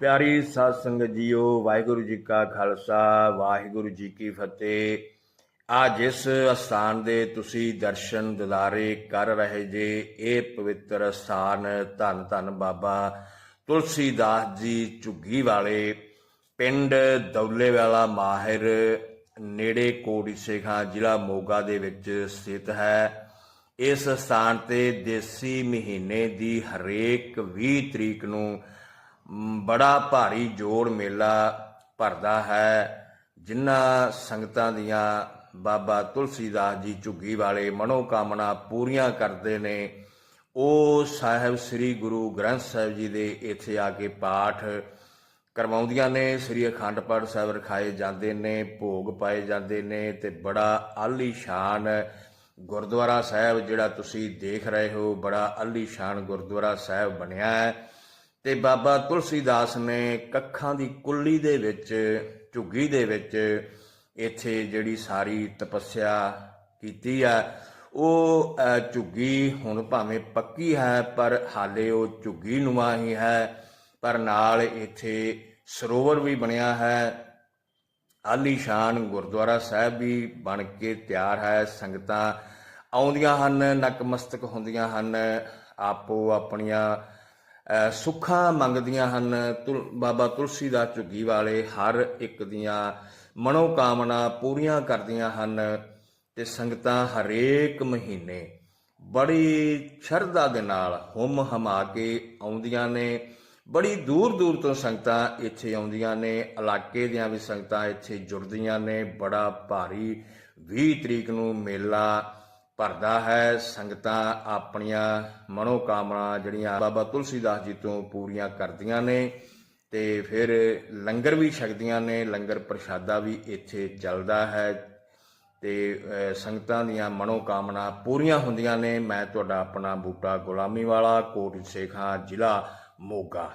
ਪਿਆਰੀ ਸਾਧ ਸੰਗਤ ਜੀਓ, ਵਾਹਿਗੁਰੂ ਜੀ ਕਾ ਖਾਲਸਾ, ਵਾਹਿਗੁਰੂ ਜੀ ਕੀ ਫਤਿਹ। ਆ ਜਿਸ ਅਸਥਾਨ ਦੇ ਤੁਸੀਂ ਦਰਸ਼ਨ ਦਿਦਾਰੇ ਕਰ ਰਹੇ ਜੇ, ਇਹ ਪਵਿੱਤਰ ਸਥਾਨ ਧੰਨ ਧੰਨ ਬਾਬਾ ਤੁਲਸੀਦਾਸ ਜੀ ਝੁੱਗੀ ਵਾਲੇ ਪਿੰਡ ਦੌਲੇ ਵਾਲਾ ਮਾਹਿਰ, ਨੇੜੇ ਕੋੜੀ ਸੇਖਾਂ ਜ਼ਿਲ੍ਹਾ ਮੋਗਾ ਦੇ ਵਿੱਚ ਸਥਿਤ ਹੈ। ਇਸ ਸਥਾਨ ਤੇ ਦੇਸੀ ਮਹੀਨੇ ਦੀ ਹਰੇਕ 20 ਤਰੀਕ ਨੂੰ ਬੜਾ ਭਾਰੀ ਜੋੜ ਮੇਲਾ ਭਰਦਾ ਹੈ, ਜਿਨ੍ਹਾਂ ਸੰਗਤਾਂ ਦੀਆਂ ਬਾਬਾ ਤੁਲਸੀਦਾਸ ਜੀ ਝੁੱਗੀ ਵਾਲੇ ਮਨੋ ਕਾਮਨਾ ਪੂਰੀਆਂ ਕਰਦੇ ਨੇ। ਉਹ ਸਾਹਿਬ ਸ੍ਰੀ ਗੁਰੂ ਗ੍ਰੰਥ ਸਾਹਿਬ ਜੀ ਦੇ ਇੱਥੇ ਆ ਕੇ ਪਾਠ ਕਰਵਾਉਂਦੀਆਂ ਨੇ। ਸ੍ਰੀ ਅਖੰਡ ਪਾਠ ਸਾਹਿਬ ਰਖਾਏ ਜਾਂਦੇ ਨੇ, ਭੋਗ ਪਾਏ ਜਾਂਦੇ ਨੇ ਤੇ ਬੜਾ ਆਲੀਸ਼ਾਨ ਗੁਰਦੁਆਰਾ ਸਾਹਿਬ ਜਿਹੜਾ ਤੁਸੀਂ ਦੇਖ ਰਹੇ ਹੋ, ਬੜਾ ਆਲੀਸ਼ਾਨ ਗੁਰਦੁਆਰਾ ਸਾਹਿਬ ਬਣਿਆ ਹੈ। ਤੇ ਬਾਬਾ ਤੁਲਸੀਦਾਸ ਨੇ ਕੱਖਾਂ ਦੀ ਕੁੱਲੀ ਦੇ ਵਿੱਚ, ਝੁੱਗੀ ਦੇ ਵਿੱਚ ਇੱਥੇ ਜਿਹੜੀ ਸਾਰੀ ਤਪੱਸਿਆ ਕੀਤੀ ਆ। ਉਹ ਝੁੱਗੀ ਹੁਣ ਭਾਵੇਂ ਪੱਕੀ ਹੈ, ਪਰ ਹਾਲੇ ਉਹ ਝੁੱਗੀ ਨੁਮਾ ਹੀ ਹੈ। ਪਰ ਨਾਲ ਇੱਥੇ ਸਰੋਵਰ ਵੀ ਬਣਿਆ ਹੈ। ਆਲੀਸ਼ਾਨ ਗੁਰਦੁਆਰਾ ਸਾਹਿਬ ਵੀ ਬਣ ਕੇ ਤਿਆਰ ਹੈ। ਸੰਗਤਾਂ ਆਉਂਦੀਆਂ ਹਨ ਨਕਮਸਤਕ ਹੁੰਦੀਆਂ ਹਨ। ਆਪੋ ਆਪਣੀਆਂ ਸੁੱਖਾਂ ਮੰਗਦੀਆਂ ਹਨ ਤੁਲ, ਬਾਬਾ ਤੁਲਸੀ ਦਾ ਝੁੱਗੀ ਵਾਲੇ ਹਰ ਇੱਕ ਦੀਆਂ ਮਨੋ ਕਾਮਨਾ ਪੂਰੀਆਂ ਕਰਦੀਆਂ ਹਨ ਤੇ ਸੰਗਤਾਂ ਹਰੇਕ ਮਹੀਨੇ ਬੜੀ ਸ਼ਰਧਾ ਦੇ ਨਾਲ ਹੁਮ ਹਮਾ ਕੇ ਆਉਂਦੀਆਂ ਨੇ। ਬੜੀ ਦੂਰ ਦੂਰ ਤੋਂ ਸੰਗਤਾਂ ਇੱਥੇ ਆਉਂਦੀਆਂ ਨੇ, ਇਲਾਕੇ ਦੀਆਂ ਵੀ ਸੰਗਤਾਂ ਇੱਥੇ ਜੁੜਦੀਆਂ ਨੇ। ਬੜਾ ਭਾਰੀ 20 ਤਰੀਕ ਨੂੰ ਮੇਲਾ ਭਰਦਾ ਹੈ ਸੰਗਤਾਂ ਆਪਣੀਆਂ ਮਨੋ ਕਾਮਨਾ ਜਿਹੜੀਆਂ ਬਾਬਾ ਤੁਲਸੀਦਾਸ ਜੀ ਤੋਂ ਪੂਰੀਆਂ ਕਰਦੀਆਂ ਨੇ ਤੇ ਫਿਰ ਲੰਗਰ ਵੀ ਛਕਦੀਆਂ ਨੇ, ਲੰਗਰ ਪ੍ਰਸ਼ਾਦਾ ਵੀ ਇੱਥੇ ਚੱਲਦਾ ਹੈ ਤੇ ਸੰਗਤਾਂ ਦੀਆਂ ਮਨੋ ਕਾਮਨਾ ਪੂਰੀਆਂ ਹੁੰਦੀਆਂ ਨੇ। ਮੈਂ ਤੁਹਾਡਾ ਆਪਣਾ ਬੂਟਾ ਗੁਲਾਮੀ ਵਾਲਾ, ਕੋਟ ਸੇਖਾਂ, ਜ਼ਿਲ੍ਹਾ ਮੋਗਾ।